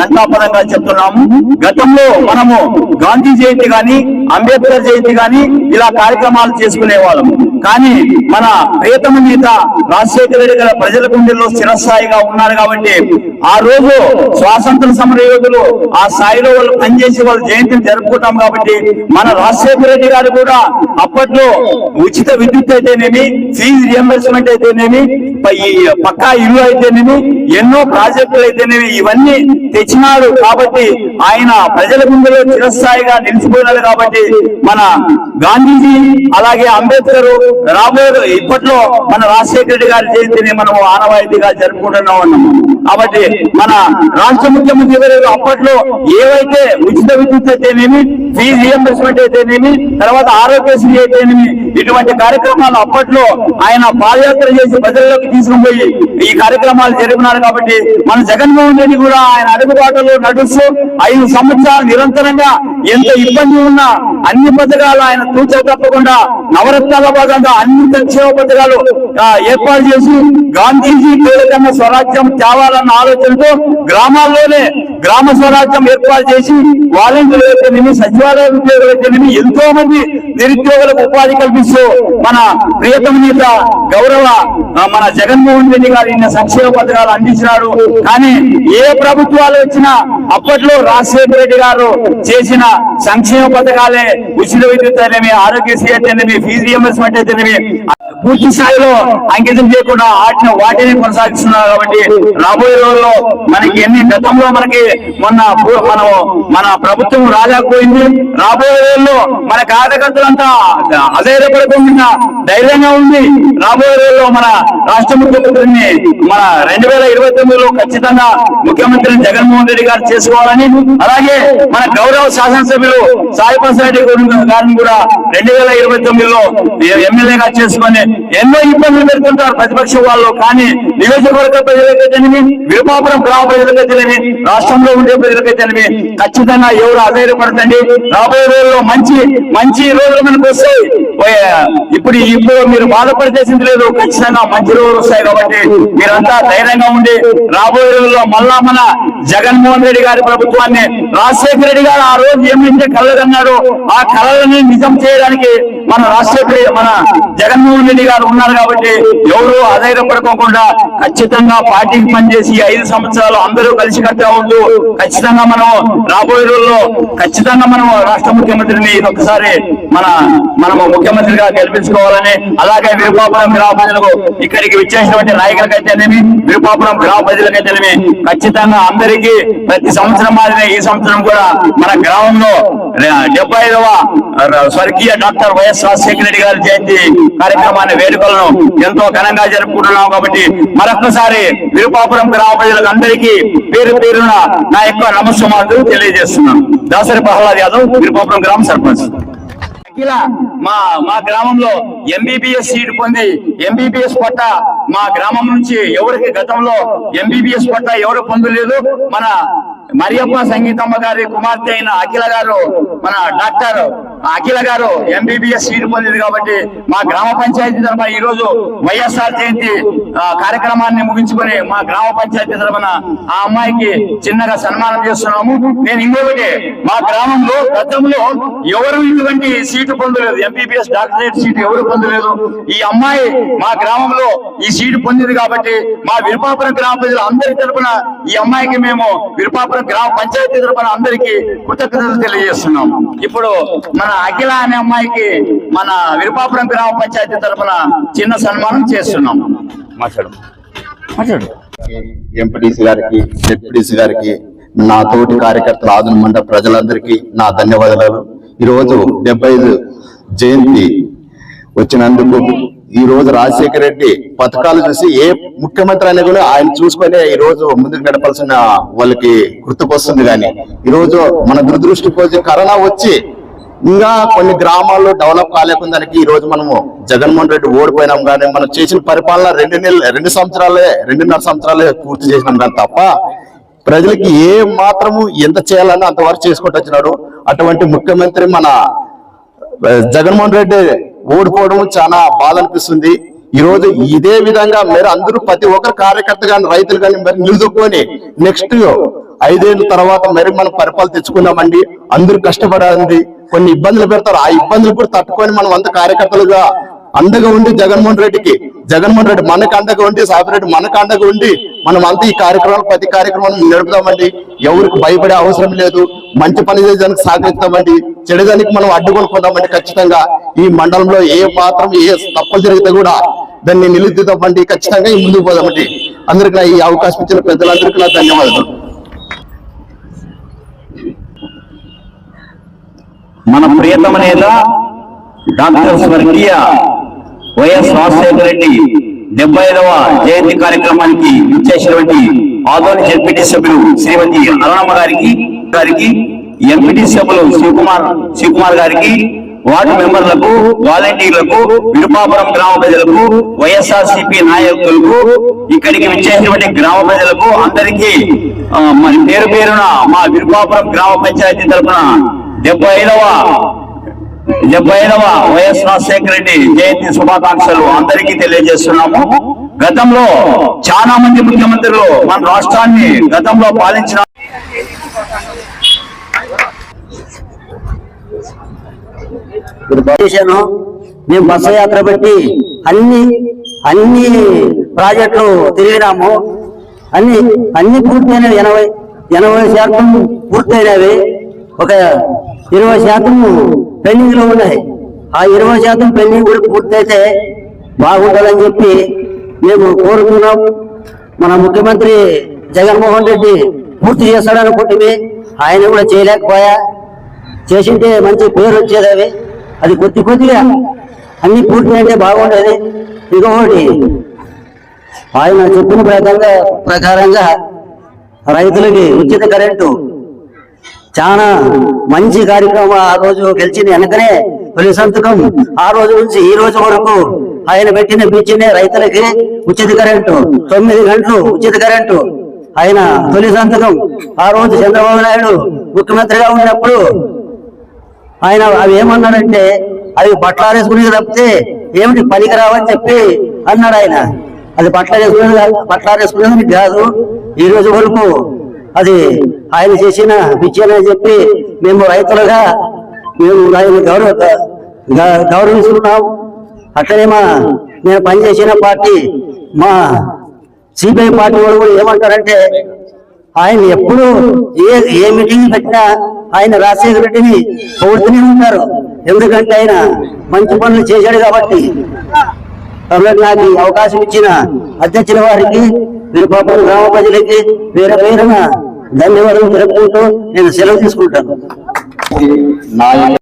ఘంటాపదంగా చెప్తున్నాము. గతంలో మనము గాంధీ జయంతి గాని అంబేద్కర్ జయంతి గాని ఇలా కార్యక్రమాలు చేసుకునే వాళ్ళము కానీ మన ప్రియతమ నేత రాజశేఖర రెడ్డి గారు ప్రజల గుండెల్లో స్థిరస్థాయిగా ఉన్నారు కాబట్టి ఆ రోజు స్వాతంత్ర సమర యోధులు ఆ స్థాయిలో వాళ్ళు పనిచేసి వాళ్ళ జయంతిని జరుపుకుంటాం కాబట్టి మన రాజశేఖర రెడ్డి గారు కూడా అప్పట్లో ఉచిత విద్యుత్ అయితేనేమి ఫీజు రియంబర్స్మెంట్ అయితేనేమి పక్కా ఇల్లు అయితేనేమి ఎన్నో ప్రాజెక్టులు అయితేనేమి ఇవన్నీ తెచ్చినాడు కాబట్టి ఆయన ప్రజల గుండెలో చిరస్థాయిగా నిలిచిపోయినాడు కాబట్టి మన గాంధీజీ అలాగే అంబేద్కర్ రాబోయే ఇప్పట్లో మన రాజశేఖర రెడ్డి గారి జయంతిని మనం ఆనవాయితీగా జరుపుకుంటున్నాం అన్నాము కాబట్టి మన రాష్ట్ర ముఖ్యమంత్రి గారు అప్పట్లో ఏవైతే ఉచిత విద్యుత్ అయితేనేమి ఫీజు రియంబర్స్మెంట్ అయితేనేమి తర్వాత ఆరోగ్యశ్రీ అయితేనేమి ఇటువంటి కార్యక్రమాలు అప్పట్లో ఆయన పాదయాత్ర చేసి ప్రజల్లోకి తీసుకుని పోయి ఈ కార్యక్రమాలు జరిపినారు కాబట్టి మన జగన్మోహన్ రెడ్డి కూడా ఆయన అడుగుబాటలో నడుస్తూ ఐదు సంవత్సరాలు నిరంతరంగా ఎంత ఇబ్బంది ఉన్నా అన్ని పథకాలు ఆయన తూచ తప్పకుండా నవరత్నాల భాగంగా అన్ని సంక్షేమ పథకాలు ఏర్పాటు చేసి గాంధీజీ పేరుకన్న స్వరాజ్యం తేవాలన్న ఆలోచనతో గ్రామాల్లోనే గ్రామ స్వరాజ్యం ఏర్పాటు చేసి వాలంటీర్లు అయితేనేమి సచివాలయ ఉద్యోగులు ఎంతో మంది నిరుద్యోగులకు ఉపాధి కల్పిస్తూ మన ప్రియతమ నేత గౌరవ మన జగన్మోహన్ రెడ్డి గారు ఇన్ని సంక్షేమ పథకాలు అందించినారు కానీ ఏ ప్రభుత్వాలు వచ్చినా అప్పట్లో రాజశేఖర రెడ్డి గారు చేసిన సంక్షేమ పథకాలే ఉచిత విద్యుత్ అయితేనేమి ఆరోగ్యశ్రీ అయితేనేమి ఫీజు రియంబర్స్మెంట్ అయితేనేమి పూర్తి స్థాయిలో అంకితం చేయకుండా వాటిని వాటిని కొనసాగిస్తున్నారు కాబట్టి రాబోయే రోజుల్లో మనకి ఎన్ని గతంలో మనకి మొన్న మనం మన ప్రభుత్వం రాజాకపోయింది రాబోయే రోజుల్లో మన కార్యకర్తలంతా అధైర్యపడకుండా ధైర్యంగా ఉంది రాబోయే రోజుల్లో మన రాష్ట్ర ముఖ్యమంత్రిని మన రెండు వేల ఇరవై తొమ్మిదిలో ఖచ్చితంగా ముఖ్యమంత్రిని జగన్మోహన్ రెడ్డి గారు చేసుకోవాలని అలాగే మన గౌరవ శాసనసభ్యులు సాయి ప్రసాద్ రెడ్డి గారిని కూడా రెండు వేల ఇరవై తొమ్మిదిలో ఎమ్మెల్యేగా చేసుకుని ఎన్నో ఇబ్బందులు పెడుతుంటారు ప్రతిపక్ష వాళ్ళు కానీ నియోజకవర్గ ప్రజలకైతేనేమి విరుపాపురం గ్రామ ప్రజలకైతేనేమి రాష్ట్రంలో ఉండే ప్రజలకైతేనేమి ఖచ్చితంగా ఎవరు అధైర్యపడతండి రాబోయే రోజుల్లో మంచి మంచి రోజులు మనకు వస్తాయి. ఇప్పుడు ఇప్పుడు మీరు బాధపడితేసింది లేదు ఖచ్చితంగా మంచి రోజులు వస్తాయి కాబట్టి మీరంతా ధైర్యంగా ఉండి రాబోయే రోజుల్లో మళ్ళా మన జగన్మోహన్ రెడ్డి గారి ప్రభుత్వాన్ని రాజశేఖర రెడ్డి గారు ఆ రోజు ఏమైతే కలగన్నాడు ఆ కళలని నిజం చేయడానికి మన రాజశేఖర మన జగన్మోహన్ రెడ్డి గారు ఉన్నారు కాబట్టి ఎవరు అధైర్యపడుకోకుండా ఖచ్చితంగా పార్టీకి పనిచేసి ఐదు సంవత్సరాలు అందరూ కలిసి కట్టా ఉంటూ ఖచ్చితంగా మనం రాబోయే రోజుల్లో ఖచ్చితంగా మనం రాష్ట్ర ముఖ్యమంత్రిని ఒకసారి మన మనము ముఖ్యమంత్రిగా గెలిపించుకోవాలని అలాగే విరుపాపురం గ్రామ ప్రజలకు ఇక్కడికి విచ్చేసినటువంటి నాయకులకైతేనేమి విరుపాపురం గ్రామ ప్రజలకైతేనేమి ఖచ్చితంగా అందరికీ ప్రతి సంవత్సరం మాదిరి ఈ సంవత్సరం కూడా మన గ్రామంలో డెబ్బై ఐదవ స్వర్గీయ డాక్టర్ వైఎస్ రాజశేఖర రెడ్డి గారి జయంతి కార్యక్రమాన్ని వేడుకలను ఎంతో ఘనంగా జరుపుకుంటున్నాం కాబట్టి మరొకసారి విరుపాపురం గ్రామ ప్రజలకు అందరికీ పేరు పేరున నా యొక్క నమస్సుమాలు తెలియజేస్తున్నాను దాసరి ప్రహ్లాద్ యాదవ్ విరుపాపురం గ్రామ సర్పంచ్. మా మా గ్రామంలో ఎంబీబీఎస్ సీట్ పొంది ఎంబీబీఎస్ పట్ట మా గ్రామం నుంచి ఎవరికి గతంలో ఎంబీబీఎస్ పట్ట ఎవరు పొందలేదు మన మరియప్ప సంగీతమ్మ గారి కుమార్తె అయిన అఖిల గారు మన డాక్టర్ అఖిల గారు ఎంబీబీఎస్ సీట్ పొందింది కాబట్టి మా గ్రామ పంచాయతీ తరఫున ఈ రోజు వైఎస్ఆర్ జయంతి కార్యక్రమాన్ని ముగించుకొని మా గ్రామ పంచాయతీ తరఫున ఆ అమ్మాయికి చిన్నగా సన్మానం చేస్తున్నాము. నేను ఇంకొకటి మా గ్రామంలో గతంలో ఎవరు ఇటువంటి సీటు పొందలేదు? ఎంబీబీఎస్ డాక్టరేట్ సీటు ఎవరు పొందలేదు? ఈ అమ్మాయి మా గ్రామంలో ఈ సీటు పొందింది కాబట్టి మా విరుపాపురం గ్రామ ప్రజలు అందరి తరపున ఈ అమ్మాయికి మేము విరుపాపురం గ్రామ పంచాయతీ తరపున అందరికీ కృతజ్ఞతలు తెలియజేస్తున్నాం ఇప్పుడు మన అఖిల అనే అమ్మాయికి మన విరుపాపురం గ్రామ పంచాయతీ తరపున చిన్న సన్మానం చేస్తున్నాం. మాట్లాడు. మాట్లాడు. ఎంపీటీసీ గారికి జెడ్పీటీసీ గారికి నా తోటి కార్యకర్తల ఆదున మండ ప్రజలందరికీ నా ధన్యవాదాలు. ఈరోజు డెబ్బై ఐదు జయంతి వచ్చినందుకు ఈ రోజు రాజశేఖర రెడ్డి పథకాలు చూసి ఏ ముఖ్యమంత్రి అయినా కూడా ఆయన చూసుకొని ఈ రోజు ముందుకు నడపాల్సిన వాళ్ళకి గుర్తుకొస్తుంది కానీ ఈ రోజు మన దురదృష్టి కరోనా వచ్చి ఇంకా కొన్ని గ్రామాల్లో డెవలప్ కాలేకుందానికి ఈ రోజు మనము జగన్మోహన్ రెడ్డి ఓడిపోయినాం కానీ మనం చేసిన పరిపాలన రెండు నెలలు రెండు సంవత్సరాలే రెండున్నర సంవత్సరాలే పూర్తి చేసినాం కానీ తప్ప ప్రజలకి ఏ మాత్రము ఎంత చేయాలని అంతవరకు చేసుకుంటూ వచ్చినాడు. అటువంటి ముఖ్యమంత్రి మన జగన్మోహన్ రెడ్డి ఓడిపోవడం చాలా బాధ అనిపిస్తుంది. ఈ రోజు ఇదే విధంగా మీరు అందరూ ప్రతి ఒక్కరు కార్యకర్త కానీ రైతులు కానీ మరి నిలుదుకొని నెక్స్ట్ ఐదేళ్ళ తర్వాత మరి మనం పరిపాలన తెచ్చుకున్నామండి. అందరూ కష్టపడాలండి. కొన్ని ఇబ్బందులు పెడతారు. ఆ ఇబ్బందులు కూడా తట్టుకొని మనం అంత కార్యకర్తలుగా అండగా ఉండి జగన్మోహన్ రెడ్డికి జగన్మోహన్ రెడ్డి మనకు అండగా ఉండి సాపిరెడ్డి మనకు అండగా ఉండి మనం అంతా ఈ కార్యక్రమాలు ప్రతి కార్యక్రమం నడుపుదామండి ఎవరికి భయపడే అవసరం లేదు. మంచి పని చేయడానికి సహకరిస్తామండి. చెడదానికి మనం అడ్డుకొనుకుందామండి ఖచ్చితంగా. ఈ మండలంలో ఏ మాత్రం ఏ తప్పులు జరిగితే కూడా దాన్ని నిలుద్దిద్దామండి ఖచ్చితంగా ముందుకు పోదామండి. అందరికి ఈ అవకాశం ఇచ్చిన పెద్దలందరికీ నా ధన్యవాదాలు మన ప్రియతమ నేత డాక్టర్ స్వర్గీయ వైఎస్ రాజశేఖర రెడ్డి డెబ్బై ఐదవ జయంతి కార్యక్రమానికి ఇచ్చేసినటువంటి ఆదోని ఎంపీటీ సభ్యులు శ్రీమతి అరుణమ్మ గారికి గారికి ఎంపీటీ సభ్యులు శివకుమార్ శివకుమార్ గారికి వార్డు మెంబర్లకు వాలంటీర్లకు విరుపాపురం గ్రామ ప్రజలకు వైఎస్ఆర్ సిపి నాయకులకు ఇక్కడికి విచ్చేసినటువంటి గ్రామ ప్రజలకు అందరికీ మరి పేరు పేరున మా విరుపాపురం గ్రామ పంచాయతీ తరఫున డెబ్బై ఐదవ డెబ్బై ఐదవ వైఎస్ రాజశేఖర రెడ్డి జయంతి శుభాకాంక్షలు అందరికీ తెలియజేస్తున్నాము. గతంలో చాలా మంది ముఖ్యమంత్రులు మన రాష్ట్రాన్ని గతంలో పాలించిన మేము బస్సు యాత్ర పెట్టి అన్ని అన్ని ప్రాజెక్టులు తిరిగినాము. అన్ని అన్ని పూర్తయినవి ఎనభై ఎనభై శాతం పూర్తయినవి ఒక ఇరవై శాతం పెండింగ్లో ఉన్నాయి. ఆ ఇరవై శాతం పెండింగ్ కూడా పూర్తయితే బాగుంటుందని చెప్పి మేము కోరుకున్నాం మన ముఖ్యమంత్రి జగన్మోహన్ రెడ్డి పూర్తి చేస్తాడనుకుంటే ఆయన కూడా చేయలేకపోయా. చేసింటే మంచి పేరు వచ్చేది అవి అది కొద్ది కొద్దిగా అన్ని పూర్తి అంటే బాగుండేది. ఇంకొకటి ఆయన చెప్పిన ప్రకారంగా ప్రకారంగా రైతులకి ఉచిత కరెంటు చాలా మంచి కార్యక్రమం ఆ రోజు గెలిచిన వెనకనే తొలి సంతకం. ఆ రోజు నుంచి ఈ రోజు వరకు ఆయన పెట్టిన బీచ్నే రైతులకి ఉచిత కరెంటు. తొమ్మిది గంటలు ఉచిత కరెంటు. ఆయన తొలి సంతకం. ఆ రోజు చంద్రబాబు నాయుడు ముఖ్యమంత్రిగా ఉన్నప్పుడు ఆయన అవి ఏమన్నాడంటే అవి బట్టలారేసుకునేది తప్పితే ఏమిటి పనికిరావని చెప్పి అన్నాడు ఆయన. అది బట్టలారేసుకునేది కాదు బట్టలారేసుకునేది కాదు. ఈ రోజు వరకు అది ఆయన చేసిన విజయం చెప్పి మేము రైతులుగా మేము ఆయన గౌరవ గ- గౌరవిస్తున్నాం అట్లనే మా నేను పనిచేసిన పార్టీ మా సిపిఐ పార్టీ వాళ్ళు కూడా ఏమంటారంటే ఆయన ఎప్పుడు ఏ ఏ మీటింగ్ పెట్టినా ఆయన రాజశేఖర రెడ్డిని పొగుడుతూనే ఉంటారు. ఎందుకంటే ఆయన మంచి పనులు చేశాడు కాబట్టి. నాకు అవకాశం ఇచ్చిన అధ్యక్షుల వారికి పాపం గ్రామ ప్రజలకి వేరే పేరున ధన్యవాదాలు జరుపుకుంటూ నేను సెలవు తీసుకుంటాను.